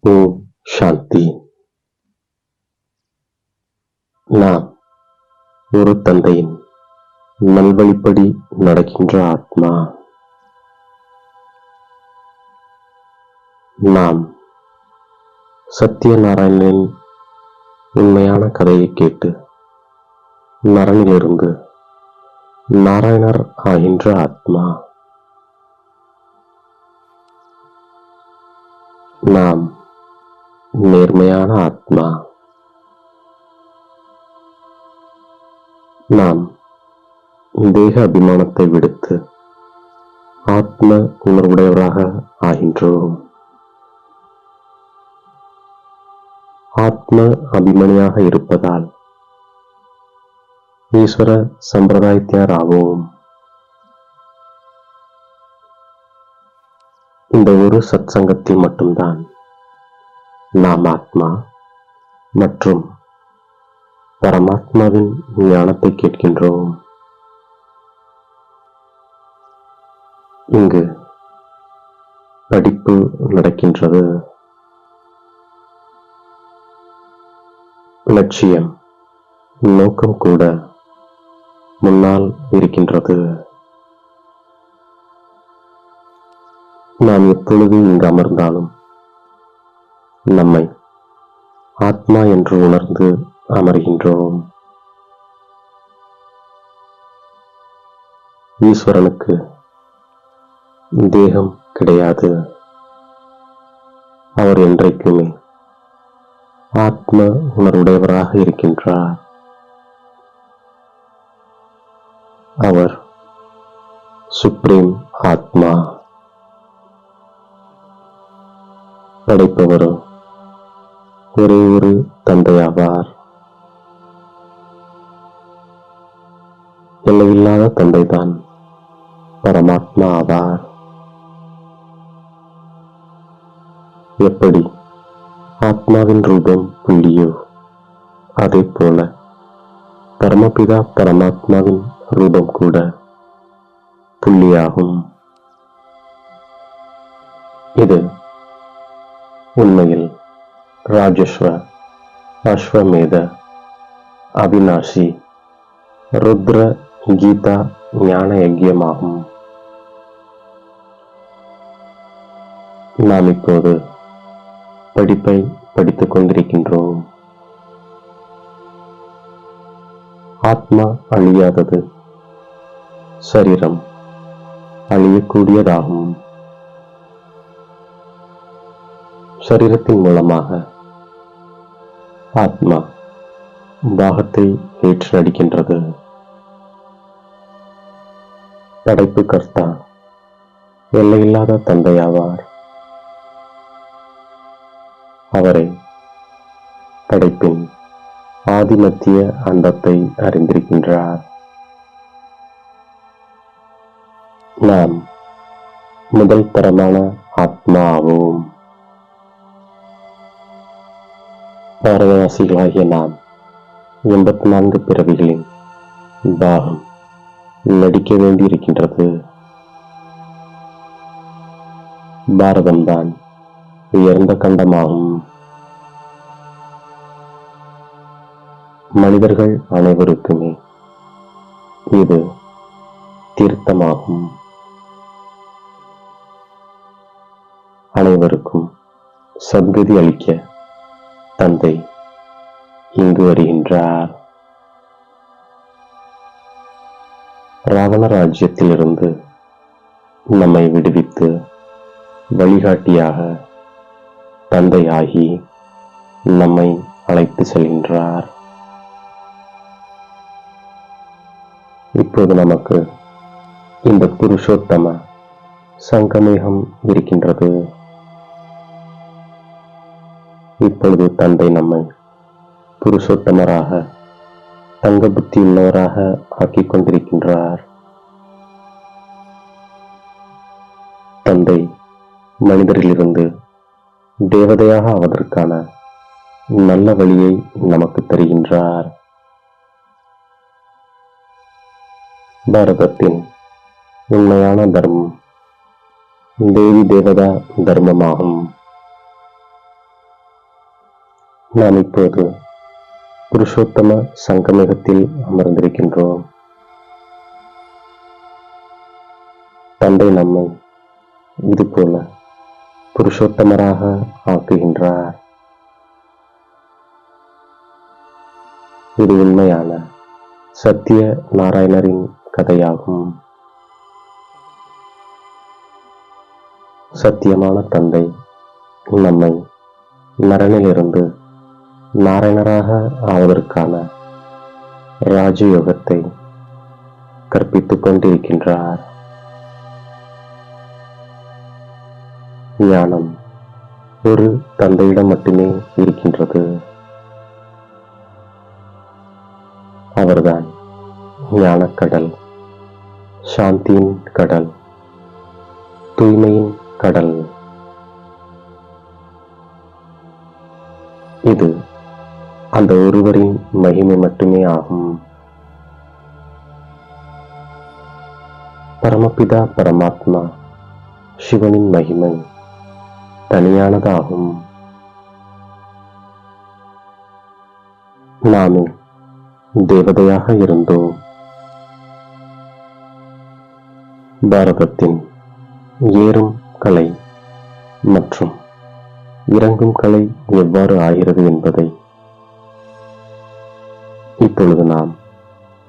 ஓம் சாந்தி நாம் ஒரு தந்தையின் நல்வழிப்படி நடக்கின்ற ஆத்மா. நாம் சத்யநாராயணனின் உண்மையான கதையை கேட்டு நரனிலிருந்து நாராயணர் ஆகின்ற ஆத்மா நாம் நேர்மையான ஆத்மா. நாம் தேக அபிமானத்தை விடுத்து ஆத்ம உணர்வுடையவராக ஆகின்றோம். ஆத்ம அபிமனியாக இருப்பதால் ஈஸ்வர சம்பிரதாயத்தியார் ஆவோம். இந்த ஒரு சத் சங்கத்தில் மட்டும்தான் நாம் ஆத்மா மற்றும் பரமாத்மாவின் ஞானத்தை கேட்கின்றோம். இங்கு படிப்பு நடக்கின்றது. லட்சியம் நோக்கம் கூட முன்னால் இருக்கின்றது. நாம் எப்பொழுது இங்கு அமர்ந்தாலும் நம்மை ஆத்மா என்று உணர்ந்து அமர்கின்றோம். ஈஸ்வரனுக்கு தேகம் கிடையாது. அவர் என்றைக்குமே ஆத்ம உணர்வுடையவராக இருக்கின்றார். அவர் சுப்ரீம் ஆத்மா. படைப்பவரும் ஒரே ஒரு தந்தையாவார். எல்லையில்லாத தந்தைதான் பரமாத்மா ஆவார் எப்படி? ஆத்மாவின் ரூபம் புள்ளியோ? அதே போல பரமபிதா பரமாத்மாவின் ரூபம் கூட புள்ளியாகும். இது உண்மையில் ராஜஸ்வ அஸ்வமேத அவினாசி ருத்ர கீதா ஞான யஜ்யமாகும் நாம் இப்போது படிப்பை படித்துக் கொண்டிருக்கின்றோம். ஆத்மா அழியாதது சரீரம் அழியக்கூடியதாகும். சரீரத்தின் மூலமாக ஆத்மா தாகத்தை ஏற்று நடிக்கின்றது. படைப்பு கர்த்தா எல்லையில்லாத தந்தையாவார். அவரை படைப்பின் ஆதிமத்திய அண்டத்தை அறிந்திருக்கின்றார். நாம் முதல் தரமான ஆத்மா ஆவோம் பாரதவாசிகளாகிய நாம் எண்பத்தி நான்கு பிறவிகளின் பாகம் நடிக்க வேண்டியிருக்கின்றது. பாரதம்தான் உயர்ந்த கண்டமாகும். மனிதர்கள் அனைவருக்குமே இது தீர்த்தமாகும். அனைவருக்கும் சத்கதி அளிக்க தந்தை இங்கு வருகின்றார். ராவண ராஜ்யத்திலிருந்து நம்மை விடுவித்து வழிகாட்டியாக தந்தையாகி நம்மை அழைத்து செல்கின்றார். இப்போது நமக்கு இந்த புருஷோத்தம சங்கமேகம் இருக்கின்றது. இப்பொழுது தந்தை நம்மை புருஷோத்தமராக தங்க புத்தி உள்ளவராக ஆக்கிக் கொண்டிருக்கின்றார். தந்தை மனிதரிலிருந்து தேவதையாக ஆவதற்கான நல்ல வழியை நமக்கு தருகின்றார். பாரதத்தின் உண்மையான தர்மம் தேவி தேவதா தர்மமாகும். நாம் இப்போது புருஷோத்தம சங்கமிகத்தில் அமர்ந்திருக்கின்றோம். தந்தை நம்மை இதுபோல புருஷோத்தமராக ஆக்குகின்றார். இது உண்மையான சத்திய நாராயணரின் கதையாகும். சத்தியமான தந்தை நம்மை நரனிலிருந்து நாராயணராக ஆவதற்கான ராஜயோகத்தை கற்பித்துக் கொண்டிருக்கின்றார். ஞானம் ஒரு தந்தையிடம் மட்டுமே இருக்கின்றது. அவர்தான் ஞானக்கடல் சாந்தியின் கடல் தூய்மையின் கடல். இது அந்த ஒருவரின் மகிமை மட்டுமே ஆகும். பரமபிதா பரமாத்மா சிவனின் மகிமை தனியானதாகும். நாமே தேவதையாக இருந்தோம். பாரதத்தின் ஏறும் கலை மற்றும் இறங்கும் கலை எவ்வாறு ஆகிறது என்பதை இப்பொழுது நாம்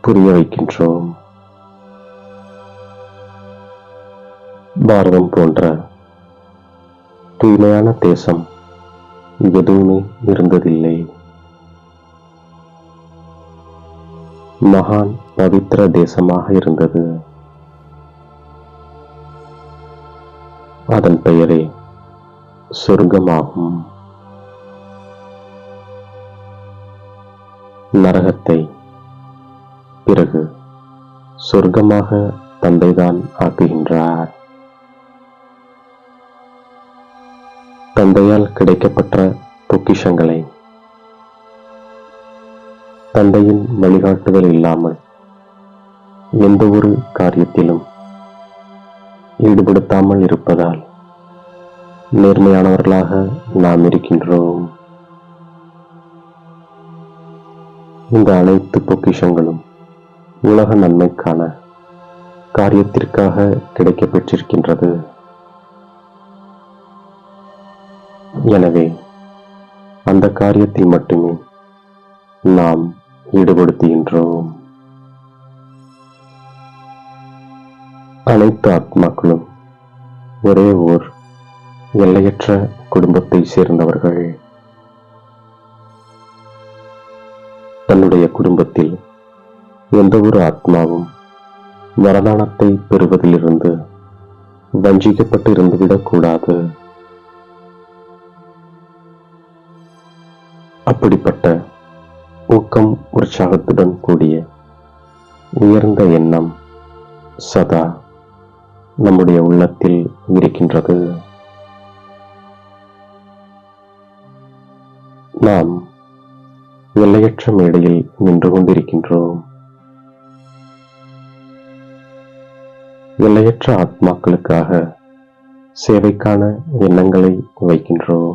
புரிய வைக்கின்றோம். பாரதம் போன்ற தூய்மையான தேசம் எதுவுமே இருந்ததில்லை. மகான் பவித்திர தேசமாக இருந்தது. அதன் பெயரே சொர்க்கமாகும். நரகத்தை. பிறகு சொர்க்கமாக தந்தைதான் ஆக்குகின்றார். தந்தையால் கிடைக்கப்பட்ட பொக்கிஷங்களை. தந்தையின் வழிகாட்டுதல் இல்லாமல் எந்த ஒரு காரியத்திலும் ஈடுபடுத்தாமல் இருப்பதால் நேர்மையானவர்களாக நாம் இருக்கின்றோம். இந்த அனைத்து பொக்கிஷங்களும் உலக நன்மைக்கான காரியத்திற்காக கிடைக்க பெற்றிருக்கின்றது எனவே அந்த காரியத்தில் மட்டுமே நாம் ஈடுபடுத்துகின்றோம். அனைத்து ஆத்மாக்களும் ஒரே ஓர் எல்லையற்ற குடும்பத்தை சேர்ந்தவர்கள். தன்னுடைய குடும்பத்தில் எந்த ஒரு ஆத்மாவும் வரதானத்தை பெறுவதிலிருந்து வஞ்சிக்கப்பட்டு இருந்துவிடக்கூடாது அப்படிப்பட்ட ஊக்கம் உற்சாகத்துடன் கூடிய உயர்ந்த எண்ணம் சதா நம்முடைய உள்ளத்தில் இருக்கின்றது. நாம் எல்லையற்ற மேடையில் நின்று கொண்டிருக்கின்றோம். எல்லையற்ற ஆத்மாக்களுக்காக சேவைக்கான எண்ணங்களை வைக்கின்றோம்.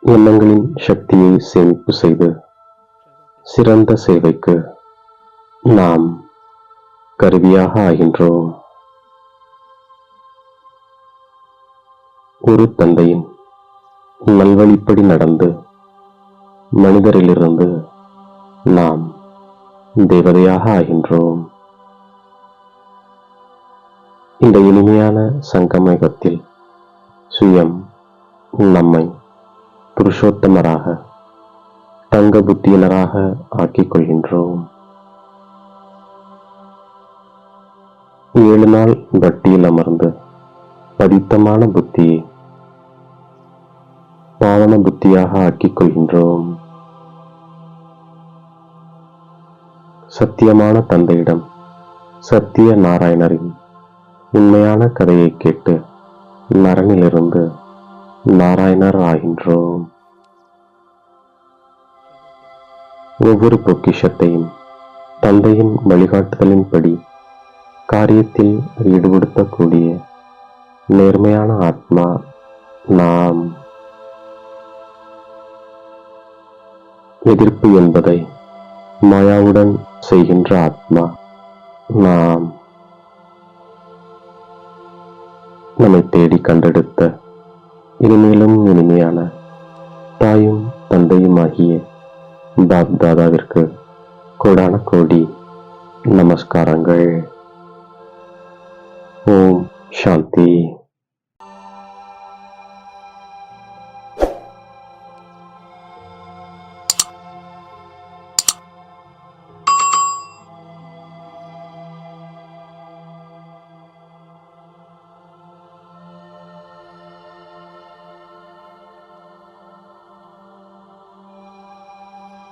எண்ணங்களின் சக்தியை சேமிப்பு செய்து சிறந்த சேவைக்கு நாம் கருவியாக ஆகின்றோம். ஒரு தந்தையின் நல்வழிப்படி நடந்து மனிதரிலிருந்து நாம் தேவதையாக ஆகின்றோம். இந்த இனிமையான சங்கமயுகத்தில் சுயம் நம்மை புருஷோத்தமராக தங்க புத்தியினராக ஆக்கிக் கொள்கின்றோம். ஏழு நாள் வட்டியில் அமர்ந்து பதித்தமான புத்தியை பாவன புத்தியாக ஆக்கிக் கொள்கின்றோம். சத்தியமான தந்தையிடம் சத்திய நாராயணரின் உண்மையான கதையை கேட்டு நரனிலிருந்து நாராயணர் ஆகின்றோம். ஒவ்வொரு பொக்கிஷத்தையும் தந்தையின் வழிகாட்டுதலின்படி காரியத்தில் ஈடுபடுத்தக்கூடிய நேர்மையான ஆத்மா நாம் எதிர்ப்பு என்பதை மாயாவுடன் செய்கின்ற ஆத்மா. நாம் நம்மை தேடி கண்டெடுத்த இனிமேலும் இனிமையான தாயும் தந்தையுமாகிய பாப் தாதாவிற்கு கோடான கோடி நமஸ்காரங்கள். ஓம் சாந்தி.